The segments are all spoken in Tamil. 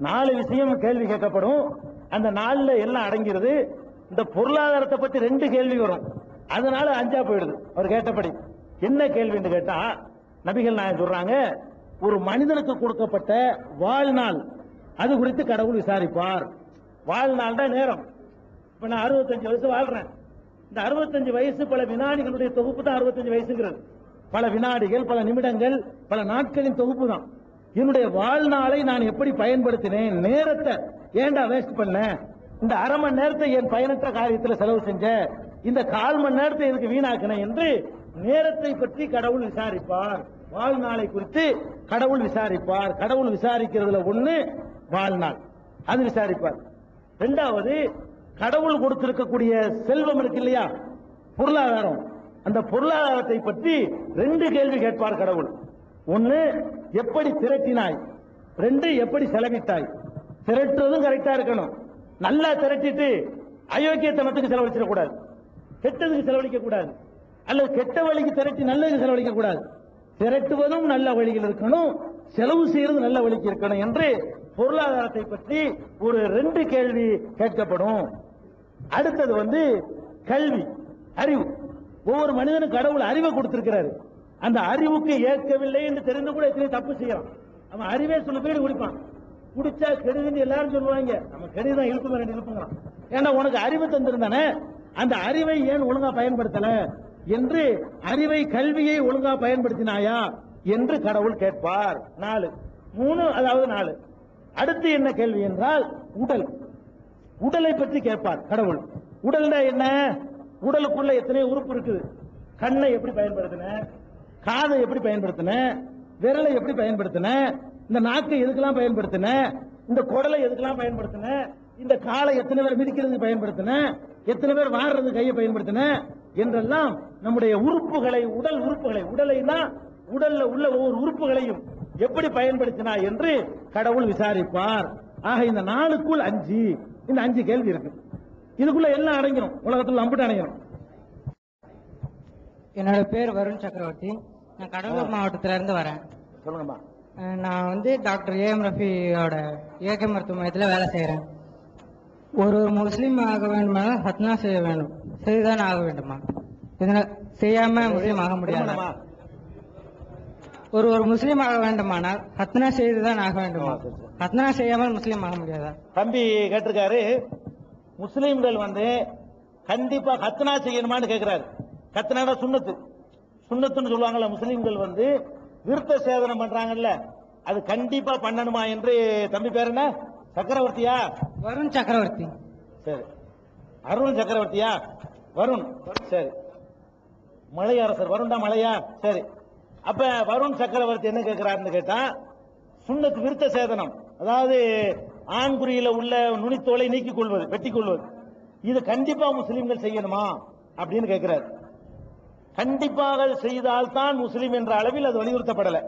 நாலு விஷயம் கேள்வி கேட்கப்படும். அந்த நாலுல எல்லாம் அடங்கிறது? இந்த பொருளாதாரத்தை பத்தி ரெண்டு கேள்வி வரும். அதனால அஞ்சா போயிடுது. அவர் கேட்டபடி. என்ன கேள்வின்னு கேட்டா நபிகள் நாயன் சொல்றாங்க ஒரு மனிதனுக்கு கொடுக்கப்பட்ட வாழ்நாள் அது குறித்து கடவுள் விசாரிப்பார். வாழ்நாள் தான் நேரம். இப்ப நான் அறுபத்தஞ்சு வயசு வாழ்றேன். இந்த அறுபத்தஞ்சு வயசு பல வினாடிகளுடைய தொகுப்பு தான் அறுபத்தஞ்சு வயசுங்கிறது. பல வினாடிகள் பல நிமிடங்கள் பல நாட்களின் தொகுப்பு தான். என்னுடைய வாழ்நாளை நான் எப்படி பயன்படுத்தினேன்? நேரத்தை ஏன்டா வேஸ்ட் பண்ணேன் இந்த அரை மணி நேரத்தை என் பயனற்ற காரியத்தில் செலவு செஞ்ச? இந்த கால் மணி நேரத்தை எனக்கு வீணாக்கினேன் என்று நேரத்தை பற்றி கடவுள் விசாரிப்பார். வாழ்நாளை குறித்து கடவுள் விசாரிப்பார். கடவுள் விசாரிக்கிறதுல ஒண்ணு வாழ்நாள். அது விசாரிப்பார். ரெண்டாவது கடவுள் கொடுத்திருக்கக்கூடிய செல்வம் இருக்கு இல்லையா? பொருளாதாரம். அந்த பொருளாதாரத்தை பற்றி ரெண்டு கேள்வி கேட்பார் கடவுள். ஒன்னு எப்படி திரட்டினாய்? ரெண்டு எப்படி செலவிட்டாய்? திரட்டுறதும் கரெக்டா இருக்கணும். நல்லா திரட்டிட்டு அயோக்கியத்தனத்துக்கு செலவழிச்சிட கூடாது கெட்டதுக்கு செலவழிக்க கூடாது அல்லது கெட்ட வழிக்கு திரட்டி நல்லதுக்கு செலவழிக்க கூடாது திரட்டுவதும் நல்ல வழியில் இருக்கணும். செலவு செய்யறது நல்ல வழிக்கு இருக்கணும் என்று பொருளாதாரத்தை பற்றி ஒரு ரெண்டு கேள்வி கேட்கப்படும். அடுத்தது வந்து கல்வி அறிவு. ஒவ்வொரு மனிதனும் கடவுள் அறிவை கொடுத்திருக்கிறாரு. அந்த அறிவுக்கு ஏற்கவில்லை என்று தெரிந்து கூட எத்தனை தப்பு செய்யறான் அவன் அறிவே சொல்ல பேர் குடிப்பான். குடிச்சா கெடுதுன்னு எல்லாரும் சொல்லுவாங்க. நம்ம கெடுதான் இழுப்பு ரெண்டு இழுப்புங்கிறான். ஏன்னா உனக்கு அறிவு தந்திருந்தானே? அந்த அறிவை ஏன் ஒழுங்கா பயன்படுத்தல? என்று அறிவை கல்வியை ஒழுங்கா பயன்படுத்தினாயா? என்று கடவுள் கேட்பார். நாலு. மூணு அதாவது நாலு. அடுத்து என்ன கேள்வி என்றால் உடல். உடலை பற்றி கேட்பார் கடவுள். உடல்னா என்ன? உடலுக்குள்ள எத்தனை உறுப்பு இருக்குது. கண்ணை எப்படி பயன்படுத்தின? காதை எப்படி பயன்படுத்தின விரலை எப்படி பயன்படுத்தின இந்த நாக்கை எதுக்கெல்லாம் பயன்படுத்தின இந்த குடலை எதுக்கெல்லாம் பயன்படுத்தின இந்த காலை எத்தனை பேர் மிதிக்கிறதுக்கு பயன்படுத்தின எத்தனை பேர் வாடுறது கையை பயன்படுத்தின என்றெல்லாம் நம்முடைய உறுப்புகளை உடல் உறுப்புகளை உடலைனா உடல்ல உள்ள ஒவ்வொரு உறுப்புகளையும் எப்படி பயன்படுத்தினா என்று கடவுள் விசாரிப்பார். ஆக இந்த நாளுக்குள் அஞ்சு. இந்த அஞ்சு கேள்வி இருக்கு. இதுக்குள்ள எல்லாம் அடங்கிடும் உலகத்தில் அம்புட்டு அடங்கிடும் என்னோட பேர் வருண் சக்கரவர்த்தி. நான் கடலூர் மாவட்டத்துல இருந்து வரேன். சொல்லுங்கம்மா. நான் வந்து டாக்டர் ஏஎம் ரஃபியோட இயற்கை மருத்துவ மையத்தில் வேலை செய்கிறேன் ஒரு ஒரு முஸ்லீம் ஆக வேண்டுமானால் ஹத்னா செய்ய வேண்டும். செய்துதான் ஆக வேண்டுமா? இதனால் செய்யாம முஸ்லீம் ஆக முடியாது? திருமணமா? ஒரு ஒரு முஸ்லீம் ஆக வேண்டுமானால் ஹத்னா செய்துதான் ஆக வேண்டுமா. ஹத்னா செய்யாமல் முஸ்லீம் ஆக முடியாதா? தம்பி கேட்டிருக்காரு முஸ்லிம்கள் வந்து கண்டிப்பா கத்னா செய்யணுமான்னு கேட்கிறாரு கத்னாடா சுண்ணத்து. சுண்ணத்துன்னு சொல்லுவாங்கல்ல முஸ்லிம்கள் வந்து விருத்த சேதனம் பண்றாங்கல்ல அது கண்டிப்பா பண்ணணுமா என்று தம்பி பேர் என்ன? சக்கரவர்த்தியா? வருண் சக்கரவர்த்தி. சரி. அருண் சக்கரவர்த்தியா? வருண். சரி. மலையரசர் வருண்டா மலையா? சரி. அப்ப வருண் சக்கரவர்த்தி என்ன கேட்கிறாருன்னு கேட்டா சுண்ணத்து விருத்த சேதனம். அதாவது ஆண்குறியில உள்ள நுனித்தோலை நீக்கிக் கொள்வது வெட்டிக் கொள்வது இது கண்டிப்பா முஸ்லிம்கள் செய்யணுமா? அப்படின்னு கேட்கிறார் கண்டிப்பாக செய்தால்தான் முஸ்லீம் என்ற அளவில் அது வலியுறுத்தப்படல.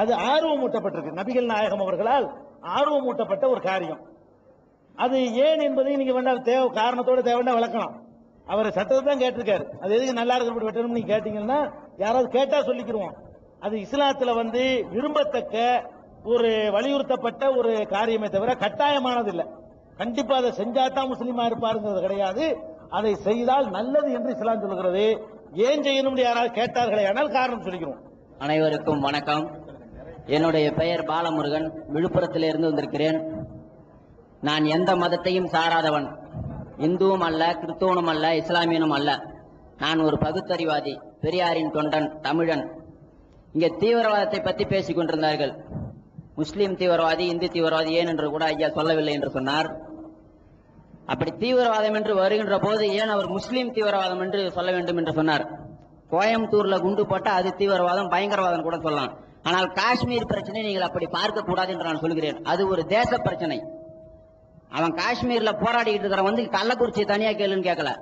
அது ஆர்வமூட்டப்பட்டிருக்கு நபிகள் நாயகம் அவர்களால் ஆர்வமூட்டப்பட்ட ஒரு காரியம். அது ஏன் என்பதை நீங்க வேண்டாம் தேவை காரணத்தோட தேவைன்னா விளக்கலாம் அவர் சட்டத்தை தான் கேட்டிருக்காரு. அது எதுக்கு நல்லா இருக்கிற வெட்டணும் நீங்க கேட்டீங்கன்னா யாராவது கேட்டா சொல்லிக்கிருவோம். அது இஸ்லாத்துல வந்து விரும்பத்தக்க ஒரு வலியுறுத்தப்பட்ட ஒரு காரியமே தவிர கட்டாயமானது இல்லை கண்டிப்பா அதை செஞ்சாதான் முஸ்லீமா இருப்பாருங்கிறது கிடையாது. அதை செய்தால் நல்லது என்று இஸ்லாம் சொல்கிறது ஏன் செய்யணும் யாராவது கேட்டார்களே ஆனால் காரணம் சொல்லிக்கிறோம் அனைவருக்கும் வணக்கம். என்னுடைய பெயர் பாலமுருகன். விழுப்புரத்திலிருந்து வந்திருக்கிறேன். நான் எந்த மதத்தையும் சாராதவன். இந்துவும் அல்ல கிறிஸ்துவனும் அல்ல இஸ்லாமியனும் அல்ல. நான் ஒரு பகுத்தறிவாதி பெரியாரின் தொண்டன் தமிழன். இங்கே தீவிரவாதத்தை பற்றி பேசிக் கொண்டிருந்தார்கள். முஸ்லீம் தீவிரவாதி இந்து தீவிரவாதி ஏன் என்று கூட ஐயா சொல்லவில்லை என்று சொன்னார். அப்படி தீவிரவாதம் என்று வருகின்ற போது ஏன் அவர் முஸ்லீம் தீவிரவாதம் என்று சொல்ல வேண்டும் என்று சொன்னார்? கோயம்புத்தூர்ல குண்டு போட்டால் அது தீவிரவாதம் பயங்கரவாதம் கூட சொல்லலாம். ஆனால் காஷ்மீர் பிரச்சனை நீங்கள் அப்படி பார்க்க கூடாது என்று நான் சொல்கிறேன். அது ஒரு தேச பிரச்சனை. அவன் காஷ்மீர்ல போராடிட்டு இருக்கிற வந்து கள்ளக்குறிச்சி தனியா கேளுன்னு கேட்கல.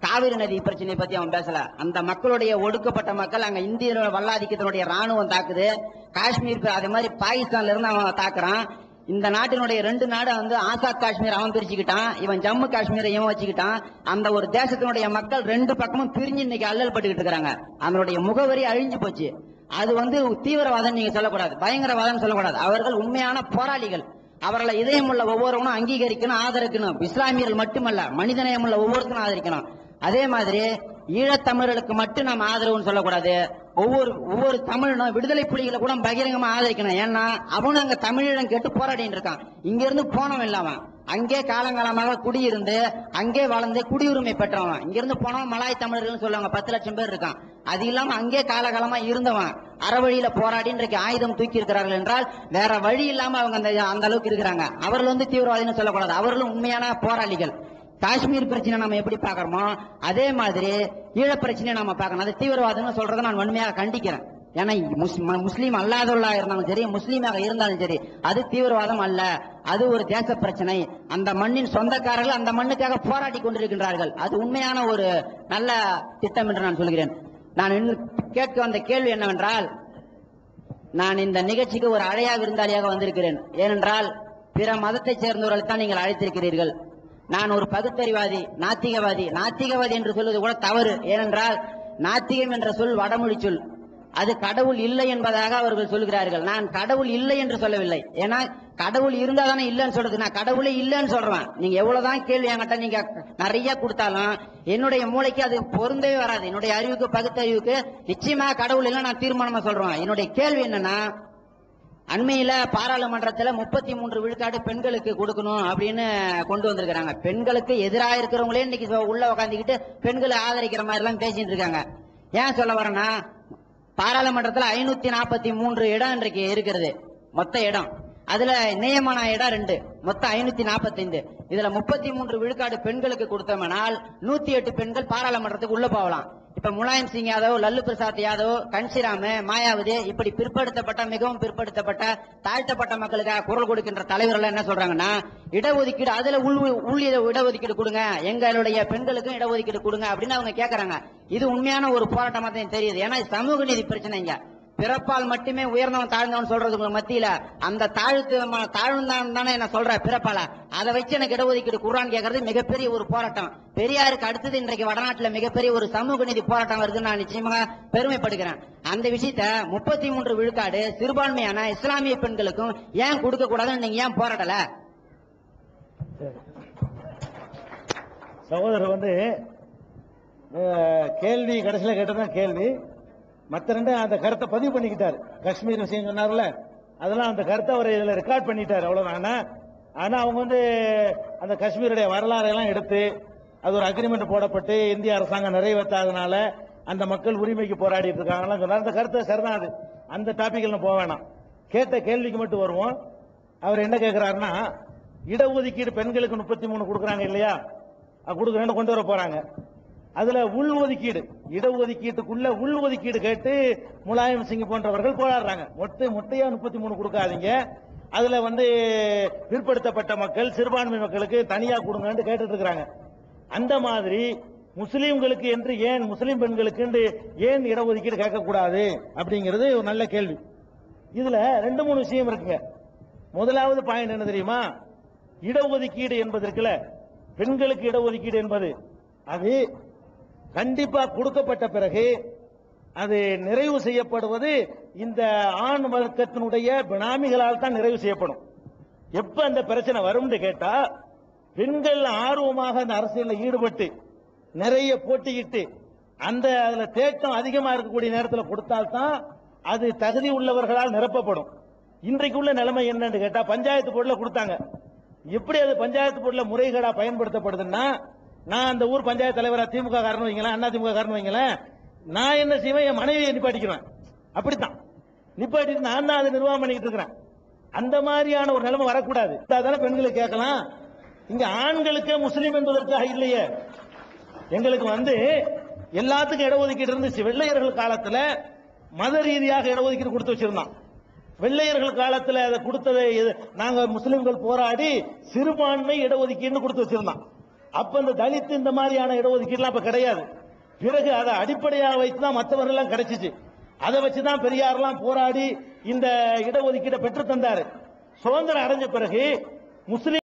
காவிரி நதி பிரச்சனை பத்தி அவன் பேசல. அந்த மக்களுடைய ஒடுக்கப்பட்ட மக்கள் அங்க இந்திய வல்லாதிக்கத்தினுடைய ராணுவம் தாக்குது. காஷ்மீர் அதே மாதிரி பாகிஸ்தான்ல இருந்து அவன் தாக்குறான். இந்த நாட்டினுடைய ரெண்டு நாடு வந்து ஆசாத் காஷ்மீர் அவன் பிரிச்சுக்கிட்டான் இவன் ஜம்மு காஷ்மீரை இவன் வச்சுக்கிட்டான். அந்த ஒரு தேசத்தினுடைய மக்கள் ரெண்டு பக்கமும் பிரிஞ்சு இன்னைக்கு அல்லல் பட்டுக்கிட்டு இருக்கிறாங்க. அதனுடைய முகவரி அழிஞ்சு போச்சு. அது வந்து தீவிரவாதம் நீங்க சொல்லக்கூடாது பயங்கரவாதம் சொல்லக்கூடாது. அவர்கள் உண்மையான போராளிகள். அவர்களை இதயம் உள்ள ஒவ்வொருவனும் அங்கீகரிக்கணும் ஆதரிக்கணும். இஸ்லாமியர்கள் மட்டுமல்ல மனிதநேயம் உள்ள ஒவ்வொருத்தரும் ஆதரிக்கணும். அதே மாதிரி ஈழத்தமிழர்களுக்கு மட்டும் நம்ம ஆதரவுன்னு சொல்லக்கூடாது. ஒவ்வொரு ஒவ்வொரு தமிழனும் விடுதலை புலிகளை கூட பகிரங்கமா ஆதரிக்கணும். ஏன்னா அவனும் அங்க தமிழீழம் கேட்டு போராடிட்டு இருக்கான். இங்க இருந்து போனவன் இல்லாம அங்கே காலங்காலமாக குடியிருந்து அங்கே வளர்ந்து குடியுரிமை பெற்றவன். இங்க இருந்து போனவன் மலாய் தமிழர்கள்னு சொல்லுவாங்க. பத்து லட்சம் பேர் இருக்கான். அது இல்லாம அங்கே காலகாலமா இருந்தவன். அறவழியில போராடி இன்றைக்கு ஆயுதம் தூக்கி இருக்கிறார்கள் என்றால் வேற வழி இல்லாம அவங்க அந்த அந்த அளவுக்கு இருக்கிறாங்க. அவர்கள் வந்து தீவிரவாதின்னு சொல்லக்கூடாது. அவர்களும் உண்மையான போராளிகள். காஷ்மீர் பிரச்சனை நம்ம எப்படி பார்க்குறோமோ அதே மாதிரி ஈழ பிரச்சனையை நம்ம பார்க்கணும். அது தீவிரவாதம்னு சொல்றதை நான் வன்மையாக கண்டிக்கிறேன். ஏன்னா முஸ்லீம் அல்லாதவர்களாக இருந்தாலும் சரி முஸ்லீமாக இருந்தாலும் சரி அது தீவிரவாதம் அல்ல. அது ஒரு தேச பிரச்சனை. அந்த மண்ணின் சொந்தக்காரர்கள் அந்த மண்ணுக்காக போராடி கொண்டிருக்கின்றார்கள். அது உண்மையான ஒரு நல்ல திட்டம் என்று நான் சொல்கிறேன். நான் இன்னும் கேட்க வந்த கேள்வி என்னவென்றால் நான் இந்த நிகழ்ச்சிக்கு ஒரு அழையா விருந்தாளியாக வந்திருக்கிறேன். ஏனென்றால் பிற மதத்தைச் சேர்ந்தவர்களை தான் நீங்கள் அழைத்திருக்கிறீர்கள். நான் ஒரு பகுத்தறிவாதி நாத்திகவாதி. நாத்திகவாதி என்று சொல்வது கூட தவறு. ஏனென்றால் நாத்திகம் என்ற சொல் வடமொழி சொல். அது கடவுள் இல்லை என்பதாக அவர்கள் சொல்கிறார்கள். நான் கடவுள் இல்லை என்று சொல்லவில்லை. ஏன்னா கடவுள் இருந்தா தானே இல்லைன்னு சொல்றது. நான் கடவுளே இல்லைன்னு சொல்றேன். நீங்க எவ்வளவுதான் கேள்வி என்கிட்ட நீங்க நிறைய கொடுத்தாலும் என்னுடைய மூளைக்கு அது பொருந்தவே வராது. என்னுடைய அறிவுக்கு பகுத்தறிவுக்கு நிச்சயமா கடவுள் இல்லை நான் தீர்மானமா சொல்றேன். என்னுடைய கேள்வி என்னன்னா அண்மையில் பாராளுமன்றத்தில் முப்பத்தி மூன்று விழுக்காடு பெண்களுக்கு கொடுக்கணும் அப்படின்னு கொண்டு வந்திருக்கிறாங்க. பெண்களுக்கு எதிராக இருக்கிறவங்களே இன்னைக்கு உள்ள உட்காந்துக்கிட்டு பெண்களை ஆதரிக்கிற மாதிரிலாம் பேசிட்டு இருக்காங்க. ஏன் சொல்ல வரேன்னா பாராளுமன்றத்தில் ஐநூத்தி நாற்பத்தி மூன்று இடம் இன்றைக்கு இருக்கிறது. மொத்த இடம். அதுல நியமன இடம் ரெண்டு. மொத்தம் ஐநூத்தி நாற்பத்தைந்து இதுல முப்பத்தி மூன்று விழுக்காடு பெண்களுக்கு கொடுத்தோம்னால் நூத்தி எட்டு பெண்கள் பாராளுமன்றத்துக்கு உள்ள போகலாம். இப்ப முலாயம் சிங் யாதவ் லல்லு பிரசாத் யாதவ் கன்சிராம மாயாவதி இப்படி பிற்படுத்தப்பட்ட மிகவும் பிற்படுத்தப்பட்ட தாழ்த்தப்பட்ட மக்களுக்காக குரல் கொடுக்கின்ற தலைவர்கள் என்ன சொல்றாங்கன்னா இடஒதுக்கீடு அதுல உள் உள் இட- இடஒதுக்கீடு கொடுங்க எங்களுடைய பெண்களுக்கும் இடஒதுக்கீடு கொடுங்க அப்படின்னு அவங்க கேக்குறாங்க. இது உண்மையான ஒரு போராட்டமா தான் தெரியுது. ஏன்னா சமூக நீதி பிரச்சனைங்க பிறப்பால் மட்டுமே உயர்ந்தவன் தாழ்ந்தவன் சொல்றது உங்களுக்கு மத்தியில. அந்த தாழ்த்து தாழ்ந்தான் தானே நான் சொல்ற பிறப்பால. அதை வச்சு எனக்கு இடஒதுக்கீடு குரான் கேட்கறது மிகப்பெரிய ஒரு போராட்டம். பெரியாருக்கு அடுத்தது இன்றைக்கு வடநாட்டுல மிகப்பெரிய ஒரு சமூக நீதி போராட்டம் வருதுன்னு நான் நிச்சயமாக பெருமைப்படுகிறேன். அந்த விஷயத்த முப்பத்தி மூன்று விழுக்காடு சிறுபான்மையான இஸ்லாமிய பெண்களுக்கும் ஏன் கொடுக்க கூடாதுன்னு நீங்க ஏன் போராடல? சகோதரர் வந்து கேள்வி கடைசியில் கேட்டதான் கேள்வி. மற்ற ரெண்டு அந்த கருத்தை பதிவு பண்ணிக்கிட்டார். காஷ்மீர் விஷயம் சொன்னார்ல அதெல்லாம் அந்த கருத்தை அவர் இதில் ரெக்கார்ட் பண்ணிட்டார் அவ்வளோதான் ஆனால் ஆனால் அவங்க வந்து அந்த காஷ்மீருடைய வரலாறையெல்லாம் எடுத்து அது ஒரு அக்ரிமெண்ட் போடப்பட்டு இந்திய அரசாங்கம் நிறைவேற்றாதனால அந்த மக்கள் உரிமைக்கு போராடிட்டு இருக்காங்கலாம் சொன்னார். அந்த கருத்தை சரிதான் அது. அந்த டாப்பிக்கில் போக வேணாம். கேட்ட கேள்விக்கு மட்டும் வருவோம். அவர் என்ன கேட்கிறாருன்னா இடஒதுக்கீடு பெண்களுக்கு முப்பத்தி மூணு கொடுக்குறாங்க இல்லையா? கொடுக்குறேன்னு கொண்டு வர போறாங்க. அதுல உள் ஒதுக்கீடு இடஒதுக்கீட்டுக்குள்ள உள் ஒதுக்கீடு கேட்டு முலாயம் சிங் போன்றவர்கள் போராடுறாங்க. மொட்டை மொட்டையா முப்பத்தி மூணு கொடுக்காதீங்க. அதுல வந்து பிற்படுத்தப்பட்ட மக்கள் சிறுபான்மை மக்களுக்கு தனியா கொடுங்கன்னு கேட்டுட்டு இருக்கிறாங்க. அந்த மாதிரி முஸ்லீம்களுக்கு என்று ஏன் முஸ்லீம் பெண்களுக்கு என்று ஏன் இடஒதுக்கீடு கேட்கக்கூடாது அப்படிங்கிறது ஒரு நல்ல கேள்வி. இதுல ரெண்டு மூணு விஷயம் இருக்குங்க. முதலாவது பாயிண்ட் என்ன தெரியுமா? இடஒதுக்கீடு என்பது இருக்குல்ல. பெண்களுக்கு இடஒதுக்கீடு என்பது. அது கண்டிப்பா கொடுக்கப்பட்ட பிறகு அது நிறைவு செய்யப்படுவது இந்த ஆண் வர்க்கத்தினுடைய பினாமிகளால் தான் நிறைவு செய்யப்படும். எப்ப அந்த பிரச்சனை வரும்னு கேட்டா பெண்கள் ஆர்வமாக அந்த அரசியலில் ஈடுபட்டு நிறைய போட்டியிட்டு அந்த அதுல தேக்கம் அதிகமா இருக்கக்கூடிய நேரத்தில் கொடுத்தால்தான் அது தகுதி உள்ளவர்களால் நிரப்பப்படும். இன்றைக்கு உள்ள நிலைமை என்னன்னு கேட்டா பஞ்சாயத்து போர்டில் கொடுத்தாங்க. எப்படி அது பஞ்சாயத்து போர்டில் முறைகேடா பயன்படுத்தப்படுதுன்னா நான் அந்த ஊர் பஞ்சாயத்து தலைவரா திமுக காரணம் வைங்களேன் அண்ணா திமுக காரணம் வைங்களேன் நான் என்ன செய்வேன்? என் மனைவியை நிப்பாட்டிக்கிறேன் அப்படித்தான். நிப்பாட்டிட்டு நான் தான் அதை நிர்வாகம் பண்ணிக்கிட்டு இருக்கிறேன். அந்த மாதிரியான ஒரு நிலைமை வரக்கூடாது. அதான பெண்களை கேட்கலாம். இங்க ஆண்களுக்கு முஸ்லீம் என்பதற்காக இல்லையே. எங்களுக்கு வந்து எல்லாத்துக்கும் இடஒதுக்கீடு இருந்துச்சு வெள்ளையர்கள் காலத்துல மத ரீதியாக இடஒதுக்கீடு கொடுத்து வச்சிருந்தான். வெள்ளையர்கள் காலத்துல அதை கொடுத்ததை நாங்க முஸ்லிம்கள் போராடி சிறுபான்மை இடஒதுக்கீடு கொடுத்து வச்சிருந்தான். அப்ப இந்த தலித் இந்த மாதிரியான இடஒதுக்கீடுலாம் அப்ப கிடையாது. பிறகு அதை அடிப்படையாக வைத்து தான் மற்றவர்கள் எல்லாம் கிடைச்சிச்சு. அதை வச்சு தான் பெரியாரெல்லாம் போராடி இந்த இடஒதுக்கீடை பெற்று தந்தாரு. சுதந்திரம் அடைஞ்ச பிறகு முஸ்லீம்